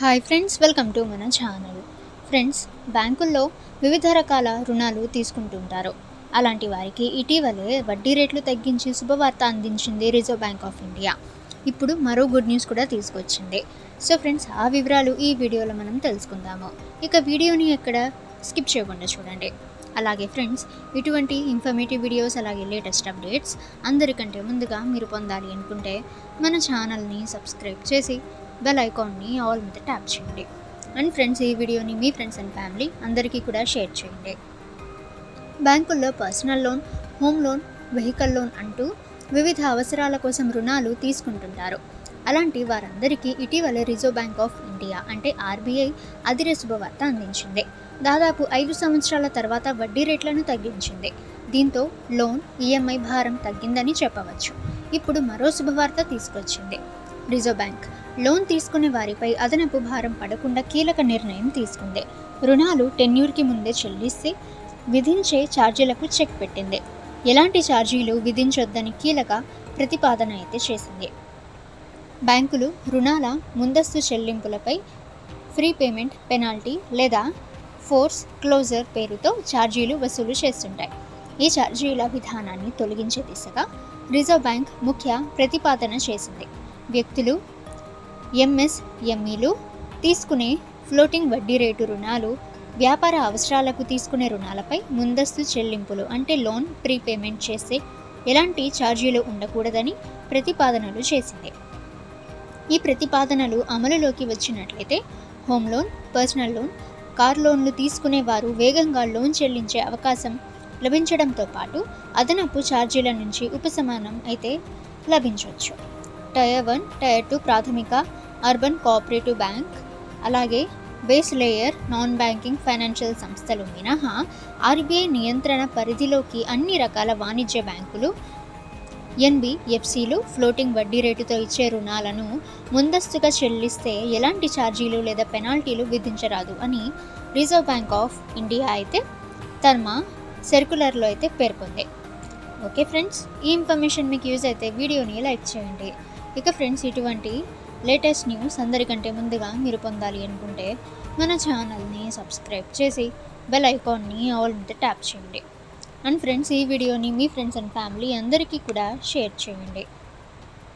Hi friends welcome to మన channel friends బ్యాంకుల్లో వివిధ రకాల రుణాలు తీసుకుంటుంటారు. అలాంటి వారికి ఇటీవలే వడ్డీ రేట్లు తగ్గించి శుభవార్త అందించింది రిజర్వ్ బ్యాంక్ ఆఫ్ ఇండియా ఇప్పుడు మరో గుడ్ న్యూస్ కూడా తీసుకొచ్చింది. సో ఫ్రెండ్స్ ఆ వివరాలు ఈ వీడియోలో మనం తెలుసుకుందాము. ఇక వీడియోని ఎక్కడ స్కిప్ చేయకుండా చూడండి. అలాగే ఫ్రెండ్స్ ఇటువంటి ఇన్ఫర్మేటివ్ వీడియోస్ అలాగే లేటెస్ట్ అప్డేట్స్ అందరికంటే ముందుగా మీరు పొందాలి అనుకుంటే మన ఛానల్ని సబ్స్క్రైబ్ చేసి బెల్ ఐకాన్ని ఆల్ మీద ట్యాప్ చేయండి. అండ్ ఫ్రెండ్స్ ఈ వీడియోని మీ ఫ్రెండ్స్ అండ్ ఫ్యామిలీ అందరికీ కూడా షేర్ చేయండి. బ్యాంకుల్లో personal loan home loan vehicle loan అంటూ వివిధ అవసరాల కోసం రుణాలు తీసుకుంటుంటారు అలాంటి వారందరికీ ఇటీవల రిజర్వ్ బ్యాంక్ ఆఫ్ ఇండియా అంటే ఆర్బీఐ అదిరే శుభవార్త అందించింది. దాదాపు ఐదు సంవత్సరాల తర్వాత వడ్డీ రేట్లను తగ్గించింది. దీంతో లోన్ ఈఎంఐ భారం తగ్గిందని చెప్పవచ్చు. ఇప్పుడు మరో శుభవార్త తీసుకొచ్చింది. Reserve bank. లోన్ తీసుకునే వారిపై అదనపు భారం పడకుండా కీలక నిర్ణయం తీసుకుంది. రుణాలు టెన్యూర్కి ముందే చెల్లిస్తే విధించే ఛార్జీలకు చెక్ పెట్టింది. ఎలాంటి ఛార్జీలు విధించొద్దని కీలక ప్రతిపాదన అయితే చేసింది. బ్యాంకులు రుణాల ముందస్తు చెల్లింపులపై ఫ్రీ పేమెంట్ పెనాల్టీ లేదా ఫోర్స్ క్లోజర్ పేరుతో ఛార్జీలు వసూలు చేస్తుంటాయి. ఈ ఛార్జీల విధానాన్ని తొలగించే దిశగా రిజర్వ్ బ్యాంక్ ముఖ్య ప్రతిపాదన చేసింది. వ్యక్తులు ఎంఎస్ఎంఈలు తీసుకునే ఫ్లోటింగ్ వడ్డీ రేటు రుణాలు వ్యాపార అవసరాలకు తీసుకునే రుణాలపై ముందస్తు చెల్లింపులు అంటే లోన్ ప్రీపేమెంట్ చేసే ఎలాంటి ఛార్జీలు ఉండకూడదని ప్రతిపాదనలు చేసింది. ఈ ప్రతిపాదనలు అమలులోకి వచ్చినట్లయితే home loan personal loan car లోన్లు తీసుకునే వారు వేగంగా లోన్ చెల్లించే అవకాశం లభించడంతో పాటు అదనపు ఛార్జీల నుంచి ఉపశమనం అయితే లభించవచ్చు టైర్ వన్ టైర్ టూ ప్రాథమిక అర్బన్ కోఆపరేటివ్ బ్యాంక్ అలాగే base layer non banking financial సంస్థలు మినహా ఆర్బీఐ నియంత్రణ పరిధిలోకి అన్ని రకాల వాణిజ్య బ్యాంకులు ఎన్బిఎఫ్సిలు ఫ్లోటింగ్ వడ్డీ రేటుతో ఇచ్చే రుణాలను ముందస్తుగా చెల్లిస్తే ఎలాంటి ఛార్జీలు లేదా పెనాల్టీలు విధించరాదు అని రిజర్వ్ బ్యాంక్ ఆఫ్ ఇండియా అయితే తర్మ సర్కులర్లో అయితే పేర్కొంది. ఓకే ఫ్రెండ్స్ ఈ ఇన్ఫర్మేషన్ మీకు యూజ్ అయితే వీడియోని లైక్ చేయండి. ఇక ఫ్రెండ్స్ ఇటువంటి లేటెస్ట్ న్యూస్ అందరికంటే ముందుగా మీరు పొందాలి అనుకుంటే మన ఛానల్ని సబ్స్క్రైబ్ చేసి బెల్ ఐకాన్ని ఆల్ మీద ట్యాప్ చేయండి. అండ్ ఫ్రెండ్స్ ఈ వీడియోని మీ ఫ్రెండ్స్ అండ్ ఫ్యామిలీ అందరికీ కూడా షేర్ చేయండి.